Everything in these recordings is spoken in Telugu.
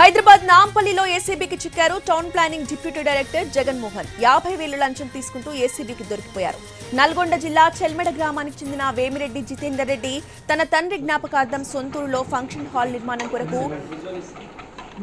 హైదరాబాద్ నాంపల్లిలో ఏసీబీకి చిక్కారు town planning deputy director Jaganmohan. యాభై వేలు లంచం తీసుకుంటూ ఏసీబీకి దొరికిపోయారు. నల్గొండ జిల్లా చెల్మెడ గ్రామానికి చెందిన వేమిరెడ్డి జితేందర్ రెడ్డి తన తండ్రి జ్ఞాపకార్థం సొంతూరులో ఫంక్షన్ హాల్ నిర్మాణం కొరకు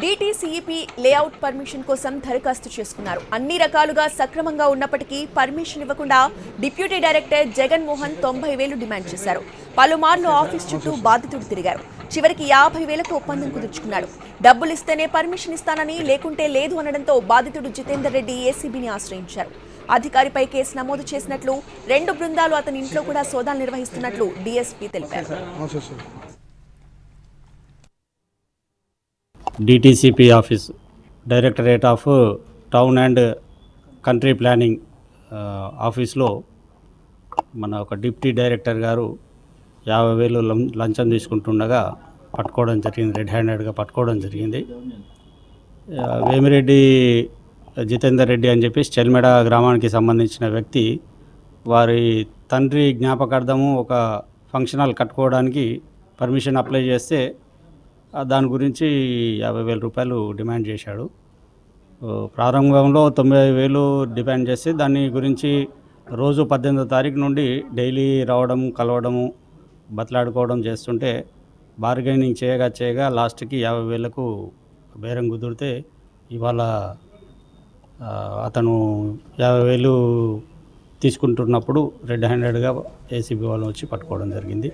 డీటీసీఈపీ లేఅవుట్ పర్మిషన్ కోసం దరఖాస్తు చేసుకున్నారు. అన్ని రకాలుగా సక్రమంగా ఉన్నప్పటికీ పర్మిషన్ ఇవ్వకుండా డిప్యూటీ డైరెక్టర్ జగన్మోహన్ తొంభై వేలు డిమాండ్ చేశారు. పలుమార్లు ఆఫీస్ చుట్టూ బాధితుడు తిరిగారు. చివరికి యాభై వేలకు ఒప్పందం కుదుర్చుకున్నాడు. డబ్బులు ఇస్తేనే పర్మిషన్ ఇస్తానని లేకుంటే లేదు అనడంతో బాధితుడు జితేందర్ రెడ్డి ఏసీబీని ఆశ్రయించారు. అధికారిపై కేసు నమోదు చేసినట్లు రెండు బృందాలు అతని ఇంట్లో కూడా సోదాలు నిర్వహిస్తున్నట్లు డీఎస్పీ తెలిపారు. DTCP office directorate of town and country planning ఆఫీస్లో మన ఒక డిప్టీ డైరెక్టర్ గారు యాభై వేలు లం- లంచం తీసుకుంటుండగా పట్టుకోవడం జరిగింది. రెడ్ హ్యాండెడ్గా పట్టుకోవడం జరిగింది. వేమిరెడ్డి జితేందర్ రెడ్డి అని చెప్పేసి చెల్మెడ గ్రామానికి సంబంధించిన వ్యక్తి వారి తండ్రి జ్ఞాపకార్థము ఒక ఫంక్షన్ హాల్ కట్టుకోవడానికి పర్మిషన్ అప్లై చేస్తే దాని గురించి యాభై వేల రూపాయలు డిమాండ్ చేశాడు. ప్రారంభంలో తొంభై వేలు డిమాండ్ చేస్తే దాని గురించి రోజు పద్దెనిమిదో తారీఖు నుండి డైలీ రావడం కలవడము బతలాడుకోవడం చేస్తుంటే బార్గెనింగ్ చేయగా చేయగా లాస్ట్కి యాభై వేలకు బేరం కుదిరితే ఇవాళ అతను యాభై వేలు తీసుకుంటున్నప్పుడు రెడ్ హ్యాండెడ్గా ఏసీబీ వాళ్ళు వచ్చి పట్టుకోవడం జరిగింది.